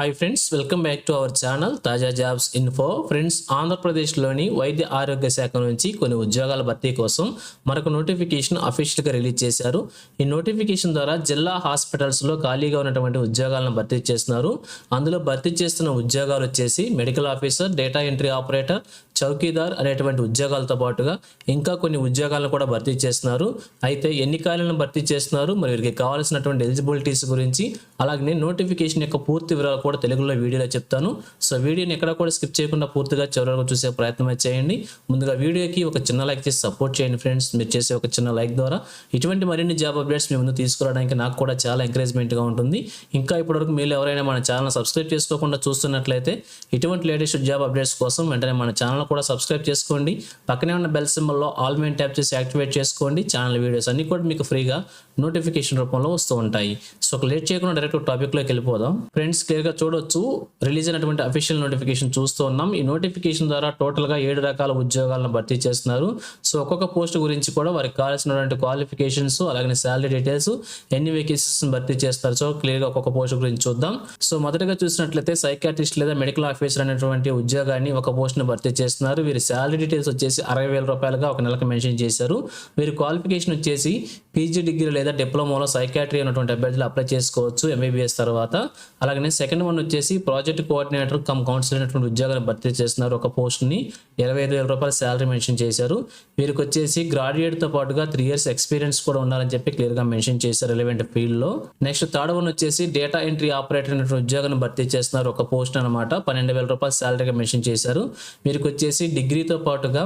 Hi friends welcome back to our channel తాజా jobs info friends ఆంధ్రప్రదేశ్లోని వైద్య ఆరోగ్య శాఖ నుంచి కొన్ని ఉద్యోగాల భర్తీ కోసం మరొక నోటిఫికేషన్ అఫీషియల్గా రిలీజ్ చేశారు. ఈ నోటిఫికేషన్ ద్వారా జిల్లా హాస్పిటల్స్లో ఖాళీగా ఉన్నటువంటి ఉద్యోగాలను భర్తీ చేస్తున్నారు. అందులో భర్తీ చేస్తున్న ఉద్యోగాలు వచ్చేసి medical officer data entry operator chowkidar అనేటువంటి ఉద్యోగాలతో పాటుగా ఇంకా కొన్ని ఉద్యోగాలను కూడా భర్తీ చేస్తున్నారు. అయితే ఎన్ని ఖాళీలను భర్తీ చేస్తున్నారు. మరి వీరికి కావాల్సినటువంటి ఎలిజిబిలిటీస్ గురించి అలాగే నోటిఫికేషన్ యొక్క పూర్తి వివరాలు కూడా తెలుగులో వీడియోలో చెప్తాను. సో వీడియోని ఎక్కడ కూడా స్కిప్ చేయకుండా పూర్తిగా చివరి చూసే ప్రయత్నం చేయండి. ముందుగా వీడియోకి ఒక చిన్న లైక్ చేసి సపోర్ట్ చేయండి ఫ్రెండ్స్ మీరు చేసే ఒక చిన్న లైక్ ద్వారా ఇటువంటి మరిన్ని జాబ్ అప్డేట్స్ మీ ముందు తీసుకురావడానికి నాకు కూడా చాలా ఎంకరేజ్మెంట్గా ఉంటుంది. ఇంకా ఇప్పటివరకు మీరు ఎవరైనా మన ఛానల్ సబ్స్క్రైబ్ చేసుకోకుండా చూస్తున్నట్లయితే ఇటువంటి లేటెస్ట్ జాబ్ అప్డేట్స్ కోసం వెంటనే మన ఛానల్ కూడా సబ్స్క్రైబ్ చేసుకోండి. పక్కనే ఉన్న బెల్ సింబల్లో ఆల్ మెయిన్ ట్యాప్ చేసి యాక్టివేట్ చేసుకోండి. ఛానల్ వీడియోస్ అన్ని కూడా మీకు ఫ్రీగా నోటిఫికేషన్ రూపంలో వస్తూ ఉంటాయి. సో ఒక లేట్ చేయకుండా డైరెక్ట్ టాపిక్లోకి వెళ్ళిపోదాం. ఫ్రెండ్స్ క్లియర్గా చూడొచ్చు. రిలీజ్ అయినటువంటి అఫీషియల్ నోటిఫికేషన్ చూస్తూ ఉన్నాం. ఈ నోటిఫికేషన్ ద్వారా టోటల్గా ఏడు రకాల ఉద్యోగాలను భర్తీ చేస్తున్నారు. సో ఒక్కొక్క పోస్ట్ గురించి కూడా వారికి కావాల్సినటువంటి క్వాలిఫికేషన్స్ అలాగే శాలరీ డీటెయిల్స్ ఎన్ని వేకెన్సీస్ భర్తీ చేస్తారు. సో క్లియర్గా ఒక్కొక్క పోస్ట్ గురించి చూద్దాం. సో మొదటగా చూసినట్లయితే సైకాట్రిస్ట్ లేదా మెడికల్ ఆఫీసర్ అనేటువంటి ఉద్యోగాన్ని ఒక పోస్ట్ని భర్తీ చేస్తున్నారు. వీరి శాలరీ డీటెయిల్స్ వచ్చేసి అరవై వేల రూపాయలుగా ఒక నెలకు మెన్షన్ చేశారు. వీరి క్వాలిఫికేషన్ వచ్చేసి పీజీ డిగ్రీ లేదా డిప్లొమాలో సైకాట్రీ అనేటువంటి అభ్యర్థులు అప్లై చేసుకోవచ్చు ఎంబీబీఎస్ తర్వాత. అలాగే సెకండ్ వన్ వచ్చేసి ప్రాజెక్ట్ కోఆర్డినేటర్ కమ్ కౌన్సిల్ అనేటువంటి ఉద్యోగాన్ని భర్తీ చేస్తున్నారు. ఒక పోస్ట్ని ఇరవై ఐదు వేల రూపాయల శాలరీ మెన్షన్ చేశారు. వీరికి వచ్చేసి గ్రాడ్యుయేట్తో పాటుగా త్రీ ఇయర్స్ ఎక్స్పీరియన్స్ కూడా ఉండాలని చెప్పి క్లియర్గా మెన్షన్ చేశారు రిలవెంట్ ఫీల్డ్లో నెక్స్ట్ థర్డ్ వన్ వచ్చేసి డేటా ఎంట్రీ ఆపరేటర్ అనేటువంటి ఉద్యోగాన్ని భర్తీ చేస్తున్నారు. ఒక పోస్ట్ అనమాట పన్నెండు వేల రూపాయల శాలరీగా మెన్షన్ చేశారు. వీరికి వచ్చేసి డిగ్రీతో పాటుగా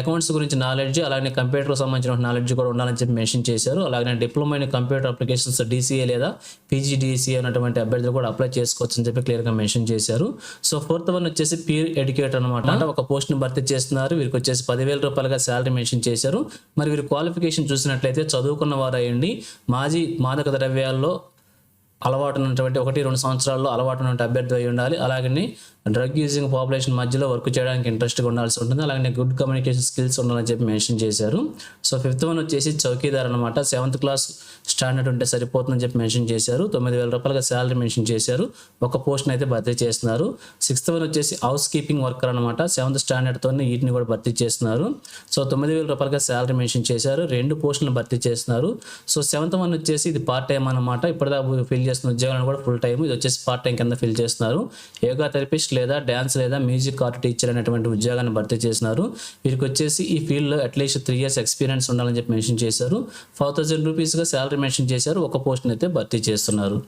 అకౌంట్స్ గురించి నాలెడ్జ్ అలాగే కంప్యూటర్ సంబంధించిన నాలెడ్జ్ కూడా ఉండాలని చెప్పి మెన్షన్ చేశారు. అలాగే diploma in computer applications DCA లేదా పీజీడీసీఏ అన్నటువంటి అభ్యర్థులు కూడా అప్లై చేసుకోవచ్చు అని చెప్పి క్లియర్గా మెన్షన్ చేశారు. సో ఫోర్త్ వన్ వచ్చేసి పీర్ ఎడ్యుకేటర్ అనమాట అంటే ఒక పోస్ట్ని భర్తీ చేస్తున్నారు. వీరికి వచ్చేసి పదివేల రూపాయలుగా శాలరీ మెన్షన్ చేశారు. మరి వీరి క్వాలిఫికేషన్ చూసినట్లయితే చదువుకున్న వారు అయ్యండి మాజీ మాదక ద్రవ్యాల్లో అలవాటు ఉన్నటువంటి ఒకటి రెండు సంవత్సరాల్లో అలవాటు ఉన్నటువంటి అభ్యర్థి అయి ఉండాలి. అలాగని డ్రగ్ యూజింగ్ పాపులేషన్ మధ్యలో వర్క్ చేయడానికి ఇంట్రెస్ట్గా ఉండాల్సి ఉంటుంది. అలాగే గుడ్ కమ్యూనికేషన్ స్కిల్స్ ఉండాలని చెప్పి మెన్షన్ చేశారు. సో ఫిఫ్త్ వన్ వచ్చేసి చౌకీదార్ అనమాట సెవెంత్ క్లాస్ స్టాండర్డ్ ఉంటే సరిపోతుందని చెప్పి మెన్షన్ చేశారు. తొమ్మిది వేల రూపాయలుగా శాలరీ మెన్షన్ చేశారు. ఒక పోస్ట్ని అయితే భర్తీ చేస్తున్నారు. సిక్స్త్ వన్ వచ్చేసి హౌస్ కీపింగ్ వర్కర్ అనమాట సెవెంత్ స్టాండర్డ్తో వీటిని కూడా భర్తీ చేస్తున్నారు. సో తొమ్మిది వేల రూపాయలుగా శాలరీ మెన్షన్ చేశారు. రెండు పోస్టులను భర్తీ చేస్తున్నారు. సో సెవెంత్ వన్ వచ్చేసి ఇది పార్ట్ టైం అనమాట ఇప్పటిదాకా ఫిల్ చేస్తున్న ఉద్యోగాలను కూడా ఫుల్ టైం ఇది వచ్చేసి పార్ట్ టైం కింద ఫిల్ చేస్తున్నారు. యోగా థెరపిస్ట్ లేదా డ్యాన్స్ లేదా మ్యూజిక్ ఆర్ట్ టీచర్ అనేటువంటి ఉద్యోగాన్ని భర్తీ చేసినారు వీరికి వచ్చేసి ఈ ఫీల్డ్లో అట్లీస్ట్ త్రీ ఇయర్స్ ఎక్స్పీరియన్స్ ఉండాలని చెప్పి మెన్షన్ చేశారు. ఫైవ్ థౌసండ్ రూపీస్గా శాలరీ మెన్షన్ చేశారు. ఒక పోస్ట్ని అయితే భర్తీ చేస్తున్నారు.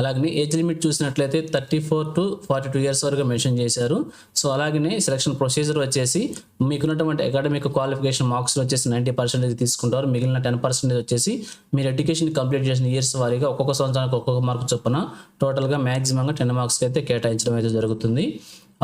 అలాగనే ఏజ్ లిమిట్ చూసినట్లయితే thirty four to forty two years వరకు మెన్షన్ చేశారు. సో అలాగనే సెలక్షన్ ప్రొసీజర్ వచ్చేసి మీకున్నటువంటి అకాడమిక్ క్వాలిఫికేషన్ మార్క్స్ వచ్చేసి నైంటీ పర్సెంటేజ్ తీసుకుంటారు. మిగిలిన టెన్ పర్సెంటేజ్ వచ్చేసి మీరు ఎడ్యుకేషన్ కంప్లీట్ చేసిన ఇయర్స్ వారీగా ఒక్కొక్క సంవత్సరానికి ఒక్కొక్క మార్క్ చొప్పున టోటల్గా మ్యాక్సిమంగా టెన్ మార్క్స్కి అయితే కేటాయించడం అయితే జరుగుతుంది.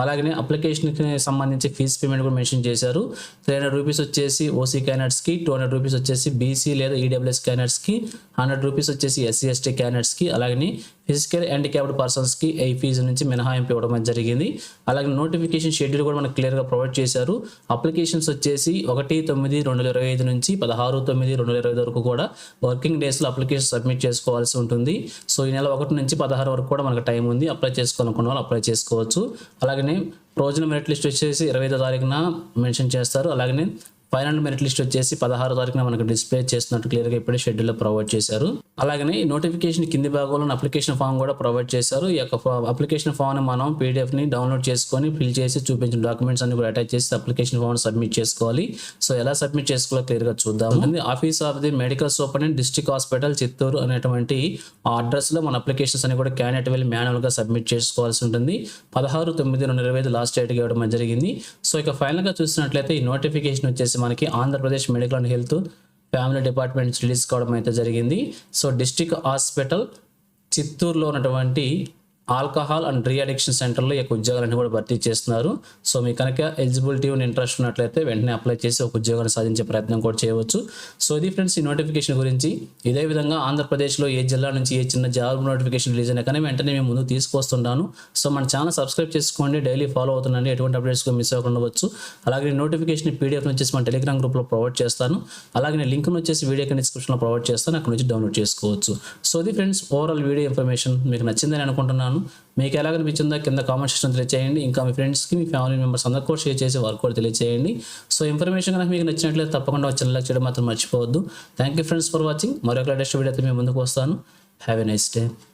అలాగనే అప్లికేషన్కి సంబంధించి ఫీజు పేమెంట్ కూడా మెన్షన్ చేశారు. త్రీ హండ్రెడ్ రూపీస్ వచ్చేసి ఓసీ క్యాండిడేట్స్కి టూ హండ్రెడ్ రూపీస్ వచ్చేసి బీసీ లేదా ఈడబ్ల్యూఎస్ క్యాండిడేట్స్కి హండ్రెడ్ రూపీస్ వచ్చేసి ఎస్సీ ఎస్టీ క్యాండిడేట్స్కి అలాగనే ఫిజికల్ హ్యాండిక్యాప్డ్ పర్సన్స్కి ఈ ఫీజు నుంచి మినహాయింపు ఇవ్వడం అనేది జరిగింది. అలాగే నోటిఫికేషన్ షెడ్యూల్ కూడా మనకు క్లియర్గా ప్రొవైడ్ చేశారు. అప్లికేషన్స్ వచ్చేసి ఒకటి తొమ్మిది రెండు ఇరవై ఐదు నుంచి పదహారు తొమ్మిది రెండు వేల ఇరవై వరకు కూడా వర్కింగ్ డేస్లో అప్లికేషన్ సబ్మిట్ చేసుకోవాల్సి ఉంటుంది. సో ఈ నెల ఒకటి నుంచి పదహారు వరకు కూడా మనకు టైం ఉంది. అప్లై చేసుకోవాలనుకున్న వాళ్ళు అప్లై చేసుకోవచ్చు. అలాగనే రోజున మెరిట్ లిస్ట్ వచ్చేసి ఇరవై ఐదో తారీఖున మెన్షన్ చేస్తారు. అలాగనే ఫైనల్ మెరిట్ లిస్ట్ వచ్చేసి పదహారు తారీఖున మనకు డిస్ప్లే చేస్తున్నట్టు క్లియర్గా ఇప్పుడే షెడ్యూల్లో ప్రొవైడ్ చేశారు. అలాగనే నోటిఫికేషన్ కింది భాగంలో అప్లికేషన్ ఫామ్ కూడా ప్రొవైడ్ చేశారు. ఈ యొక్క అప్లికేషన్ ఫామ్ మనం పీడిఎఫ్ని డౌన్లోడ్ చేసుకొని ఫిల్ చేసి చూపించిన డాక్యుమెంట్స్ అన్ని కూడా అటాచ్ చేసి అప్లికేషన్ ఫామ్ సబ్మిట్ చేసుకోవాలి. సో ఎలా సబ్మిట్ చేసుకోవాలో క్లియర్గా చూద్దాం office of the medical superintendent district hospital Chittoor అనేటువంటి ఆ అడ్రస్లో మన అప్లికేషన్స్ అన్ని కూడా క్యాండిడేట్ వెళ్ళి మాన్యువల్గా సబ్మిట్ చేసుకోవాల్సి ఉంటుంది. పదహారు తొమ్మిది రెండు ఇరవై ఐదు లాస్ట్ డేట్గా ఇవ్వడం జరిగింది. సో ఇక ఫైనల్గా చూసినట్లయితే ఈ నోటిఫికేషన్ వచ్చేసి మనకి Andhra Pradesh medical and health family department release కావడం అయితే జరిగింది. సో డిస్టిక్ హాస్పిటల్ చిత్తూరులో ఉన్నటువంటి ఆల్కహాల్ అండ్ డ్రీ అడిక్షన్ సెంటర్లో ఈ యొక్క ఉద్యోగాలన్నీ కూడా భర్తీ చేస్తున్నారు. సో మీకు కనుక ఎలిజిబిలిటీ ఉన్న ఇంట్రెస్ట్ ఉన్నట్లయితే వెంటనే అప్లై చేసి ఒక ఉద్యోగాన్ని సాధించే ప్రయత్నం కూడా చేయవచ్చు. సో ఇది ఫ్రెండ్స్ ఈ నోటిఫికేషన్ గురించి. ఇదే విధంగా ఆంధ్రప్రదేశ్లో ఏ జిల్లా నుంచి ఏ చిన్న జాబ్ నోటిఫికేషన్ రిలీజ్ అయినా కానీ వెంటనే మేము ముందు తీసుకొస్తున్నాను సో మన ఛానల్ సబ్స్క్రైబ్ చేసుకోండి. డైలీ ఫాలో అవుతున్నాను ఎటువంటి అప్డేట్స్ మిస్ అవ్వకుండా ఉండవచ్చు. అలాగే నోటిఫికేషన్ పీడిఎఫ్ వచ్చేసి మన టెలిగ్రామ్ గ్రూప్లో ప్రొవైడ్ చేస్తాను. అలాగే నేను లింక్ వచ్చేసి వీడియో కింద డిస్క్రిప్షన్లో ప్రొవైడ్ చేస్తాను. అక్కడ నుంచి డౌన్లోడ్ చేసుకోవచ్చు. సో ఇది ఫ్రెండ్స్ ఓవరాల్ వీడియో ఇన్ఫర్మేషన్. మీకు నచ్చిందని అనుకుంటున్నాను. మీకు ఎలా అనిపించిందో కింద కామెంట్ సెక్షన్ తెలియజేయండి ఇంకా మీ ఫ్రెండ్స్కి మీ ఫ్యామిలీ మెంబర్స్ అందరికీ కూడా షేర్ చేసి వారు కూడా తెలియజేయండి సో ఇన్ఫర్మేషన్ కనుక మీకు నచ్చినట్లయితే తప్పకుండా వచ్చి లైక్ చేయడం మాత్రం మర్చిపోవద్దు. Thank you friends for watching మరొక లేటెస్ట్ వీడియో అయితే మేము ముందుకు వస్తాను. Have a nice day